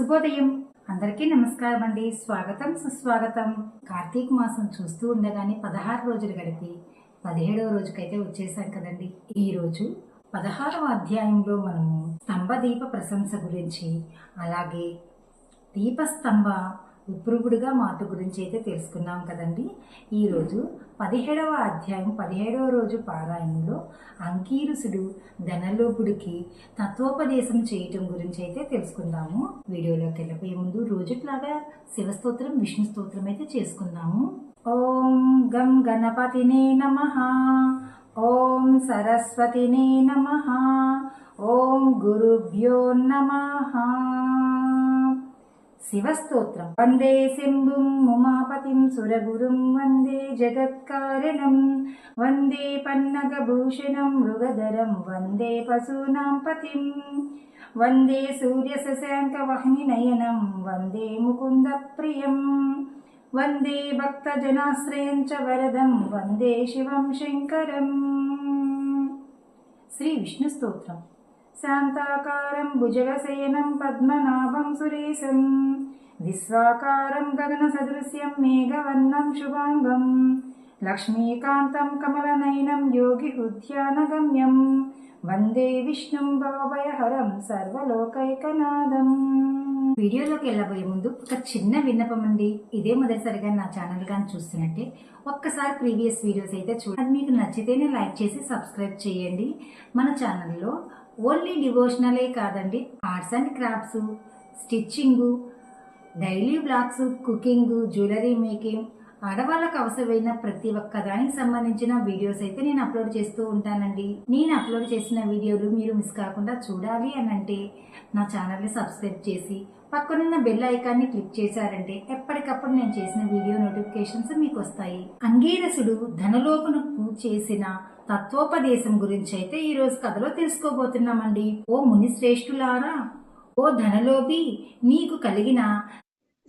శుభోదయం. అందరికీ నమస్కారం అండి స్వాగతం సుస్వాగతం. కార్తీక మాసం చూస్తూ ఉండగానే పదహారు రోజులు గడిపి పదిహేడవ రోజుకైతే వచ్చేసాం కదండి. ఈ రోజు పదహారవ అధ్యాయంలో మనము స్తంభదీప ప్రశంస గురించి అలాగే దీపస్తంభ ఉప్రుగుడుగా మాట గురించి అయితే తెలుసుకున్నాం కదండి. ఈరోజు పదిహేడవ అధ్యాయం పదిహేడవ రోజు పారాయణంలో అంకీరుసుడు ధనలోపుడికి తత్వోపదేశం చేయటం గురించి అయితే తెలుసుకుందాము. వీడియోలోకి వెళ్ళిపోయే ముందు రోజుట్లాగా శివస్తోత్రం విష్ణు స్తోత్రం అయితే చేసుకుందాము. ఓం గం గణపతినే నమ. ఓం సరస్వతినే నమ. ఓం గురుభ్యో నమ. శివస్తోత్రం. వందే శంభుం ఉమాపతిం సురగురుం వందే జగత్కారణం. వందే పన్నగభూషణం మృగధరం. వందే పశూనాం పతిం. వందే సూర్యశశాంకవహ్ని నయనం. వందే ముకుంద ప్రియం. వందే భక్తజనాశ్రయం చ వరదం. వందే శివం శంకరం. శ్రీ విష్ణు స్తోత్రం. శాంతాకారం భుజగశయనం పద్మనాభం సురేశం. విశ్వాకారం గగన సదృశ్యం మేఘవర్ణం శుభాంగం. లక్ష్మీకాంతం కమలనయనం యోగి ఉద్యానగమ్యం. వందే విష్ణుం భవభయహరం సర్వలోకైకనాదం. వీడియోలోకి వెళ్ళబోయే ముందు ఒక చిన్న విన్నపం అండి. ఇదే మొదటిసారిగా నా ఛానల్ కానీ చూస్తున్నట్టే ఒక్కసారి ప్రీవియస్ వీడియోస్ అయితే చూడండి. మీకు నచ్చితేనే లైక్ చేసి సబ్స్క్రైబ్ చేయండి. మన ఛానల్లో ఓన్లీ డివోషనలే కాదండి. Arts and crafts stitching daily blogs cooking jewellery making ఆడవాళ్ళకు అవసరమైన ప్రతి ఒక్క దానికి సంబంధించిన వీడియోస్ అయితే నేను అప్లోడ్ చేస్తూ ఉంటానండి. నేను అప్లోడ్ చేసిన వీడియోలు మీరు మిస్ కాకుండా చూడాలి అని అంటే నా ఛానల్ని సబ్స్క్రైబ్ చేసి పక్కనున్న బెల్ ఐకాన్ని క్లిక్ చేశారంటే ఎప్పటికప్పుడు నేను చేసిన వీడియో నోటిఫికేషన్స్ మీకు వస్తాయి. అంగీరసుడు ధనలోకను చేసిన తత్వోపదేశం గురించి అయితే ఈ రోజు కథలో తెలుసుకోబోతున్నామండి. ఓ ముని శ్రేష్ఠులారా ఓ ధనలోభి నీకు కలిగిన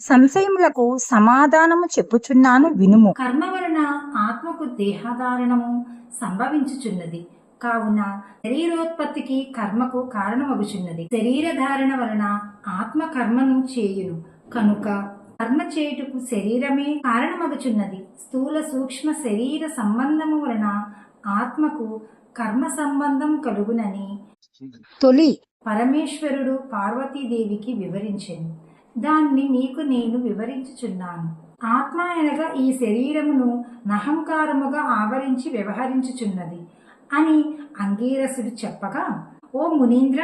సంశయములకు సమాధానము చెప్పుచున్నాను వినుము. కర్మ వలన ఆత్మకు దేహధారణము సంభవించుచున్నది. కావున శరీరోత్పత్తికి కర్మకు కారణమగుచున్నది. శరీర ధారణ వలన ఆత్మ కర్మను చేయును. కనుక కర్మ చేయుటకు శరీరమే కారణమగుచున్నది. స్థూల సూక్ష్మ శరీర సంబంధము వలన ఆత్మకు కర్మ సంబంధం కలుగునని తొలి పరమేశ్వరుడు పార్వతీదేవికి వివరించెను. దాన్ని నీకు నేను వివరించుచున్నాను. ఆత్మ అనగా ఈ శరీరమును నహంకారముగా ఆవరించి వ్యవహరించుచున్నది అని అంగీరసుడు చెప్పగా ఓ మునీంద్ర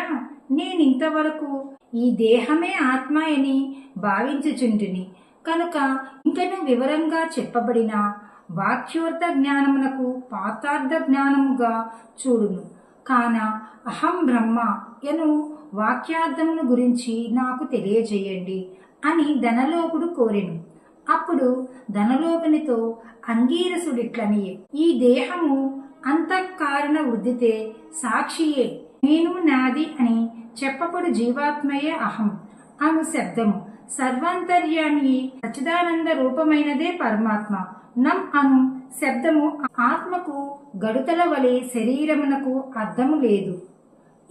నేనింతవరకు ఈ దేహమే ఆత్మ అని భావించుచుంటిని. కనుక ఇంకను వివరంగా చెప్పబడిన వాక్యోర్థ జ్ఞానమునకు పాతార్థ జ్ఞానముగా చూడును. కాన అహం బ్రహ్మ ఎను వాక్యార్థమును గురించి నాకు తెలియజేయండి అని ధనలోకుడు కోరెను. అప్పుడు ధనలోకునితో అంగీరసుడిట్లనియే. ఈ దేహము అంతఃకారణ వృద్ధితే సాక్షియే. నేను నాది అని చెప్పబడు జీవాత్మయే అహం అను శబ్దము. సర్వాంతర్యామి సచిదానంద రూపమైనదే పరమాత్మ. నం అను శబ్దము ఆత్మకు గడుతల వలె శరీరమునకు అర్థము లేదు.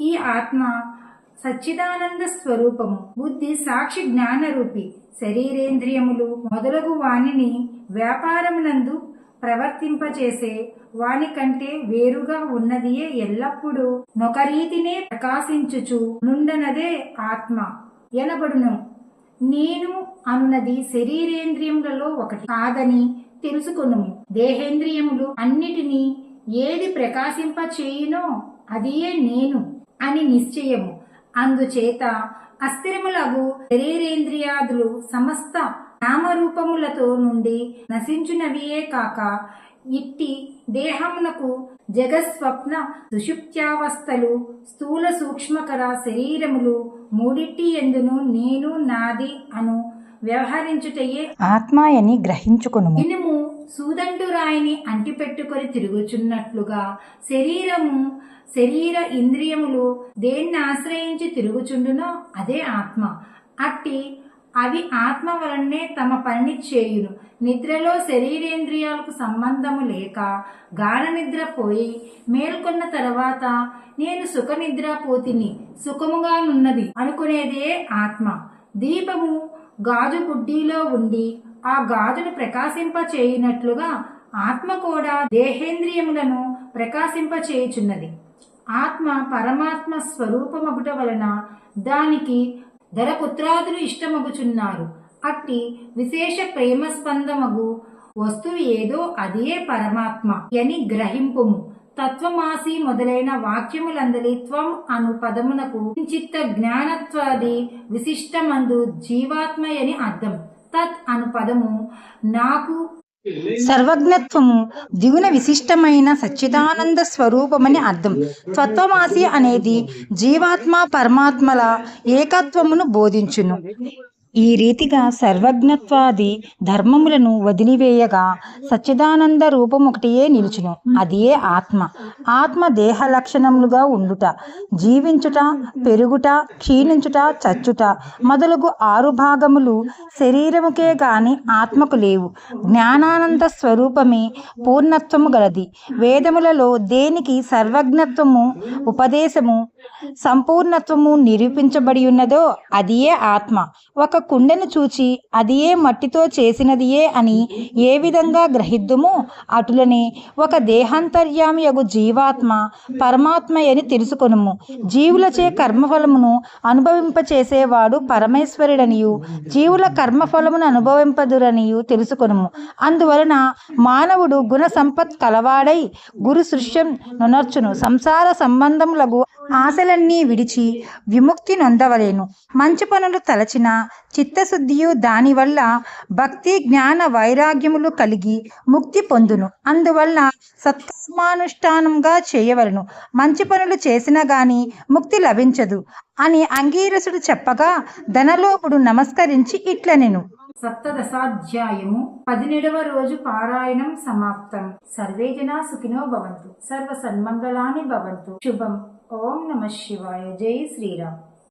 ఈ ఆత్మ సచ్చిదానంద స్వరూపము. బుద్ధి సాక్షి జ్ఞానరూపి. శరీరేంద్రియములు మొదలగు వాణిని వ్యాపారమునందు ప్రవర్తింపచేసే వాని కంటే వేరుగా ఉన్నదియే ఎల్లప్పుడూ నొకరీతినే ప్రకాశించుచు నుండనదే ఆత్మ. ఎనబడును. నేను అనున్నది శరీరేంద్రియములలో ఒకటి కాదని తెలుసుకొను దేహేంద్రియములు అన్నిటినీ ఏది ప్రకాశింప చేయునో అదియే నేను అని నిశ్చయము. అందుచేత అస్థిరములగు శరీరేంద్రియాదులు సమస్త నామరూపములతో నుండి నశించునవియే కాక ఇట్టి దేహమునకు జగస్వప్న సుషుప్త్యావస్థలు స్థూల సూక్ష్మకర శరీరములు మూడిట్టి ఎందును నేను నాది అను వ్యవహరించుటయే. ఆత్మాయని గ్రహించుకును ఇనుము సూదండు రాయిని అంటిపెట్టుకొని తిరుగుచున్నట్లుగా శరీరము శరీర ఇంద్రియములు దేన్ని ఆశ్రయించి తిరుగుచుండునో అదే ఆత్మ. అట్టి అవి ఆత్మ వలనే తమ పనిని చేయును. నిద్రలో శరీరేంద్రియాలకు సంబంధము లేక గాఢ నిద్ర పోయి మేల్కొన్న తర్వాత నేను సుఖ నిద్ర పోతిని సుఖముగానున్నది అనుకునేదే ఆత్మ. దీపము గాజు గుడ్డీలో ఉండి ఆ గాజును ప్రకాశింప చేయునట్లుగా ఆత్మ కూడా దేహేంద్రియములను ప్రకాశింప చేయుచున్నది. ఆత్మ పరమాత్మ స్వరూపమగుట వలన దానికి ధరపుత్రాదులు ఇష్టమగుచున్నారు. అట్టి విశేష ప్రేమ స్పందమగు వస్తువు ఏదో అదే పరమాత్మ అని గ్రహింపుము. తత్వమాసి మొదలైన వాక్యములందలి త్వం అను పదమునకు చిత్త జ్ఞానత్వాది విశిష్టమందు జీవాత్మయని అర్థం. తత్ అను పదము నాకు సర్వజ్ఞత్వము దిగున విశిష్టమైన సచ్చిదానంద స్వరూపమని అర్థం. తత్వమాసి అనేది జీవాత్మ పరమాత్మల ఏకత్వమును బోధించును. ఈ రీతిగా సర్వజ్ఞత్వాది ధర్మములను వదిలివేయగా సచ్చిదానంద రూపం ఒకటియే నిలుచును. అదియే ఆత్మ. ఆత్మ దేహ లక్షణములుగా ఉండుట జీవించుట పెరుగుట క్షీణించుట చచ్చుట మొదలగు ఆరు భాగములు శరీరముకే గాని ఆత్మకు లేవు. జ్ఞానానంద స్వరూపమే పూర్ణత్వము గలది. వేదములలో దేనికి సర్వజ్ఞత్వము ఉపదేశము సంపూర్ణత్వము నిరూపించబడి ఉన్నదో అదియే ఆత్మ. ఒక కుండెను చూచి అదియే మట్టితో చేసినదియే అని ఏ విధంగా గ్రహిద్దుమో అటులనే ఒక దేహాంతర్యామి యగు జీవాత్మ పరమాత్మయని తెలుసుకొనుము. జీవులచే కర్మఫలమును అనుభవింపచేసేవాడు పరమేశ్వరుడనియు జీవుల కర్మఫలమును అనుభవింపదురనియు తెలుసుకొనుము. అందువలన మానవుడు గుణ సంపత్ కలవాడై గురు సృష్యం నునర్చును. సంసార సంబంధములకు ఆశలన్నీ విడిచి విముక్తి నొందవలేను. మంచి పనులు తలచిన చిత్తశుద్ధియు దానివల్ల భక్తి జ్ఞాన వైరాగ్యములు కలిగి ముక్తి పొందును. అందువల్ల సత్కర్మానుష్ఠానంగా చేయవలను. మంచి పనులు చేసినా గాని ముక్తి లభించదు అని అంగీరసుడు చెప్పగా ధనలోపుడు నమస్కరించి ఇట్లనెను. సప్తదశాధ్యాయము పదిహేడవ రోజు పారాయణం సమాప్తం. సర్వే జనా సుఖినో భవంతు. సర్వ సన్మంగళాని భవంతు. శుభం. ఓం నమ శివాయ. జై శ్రీరామ్.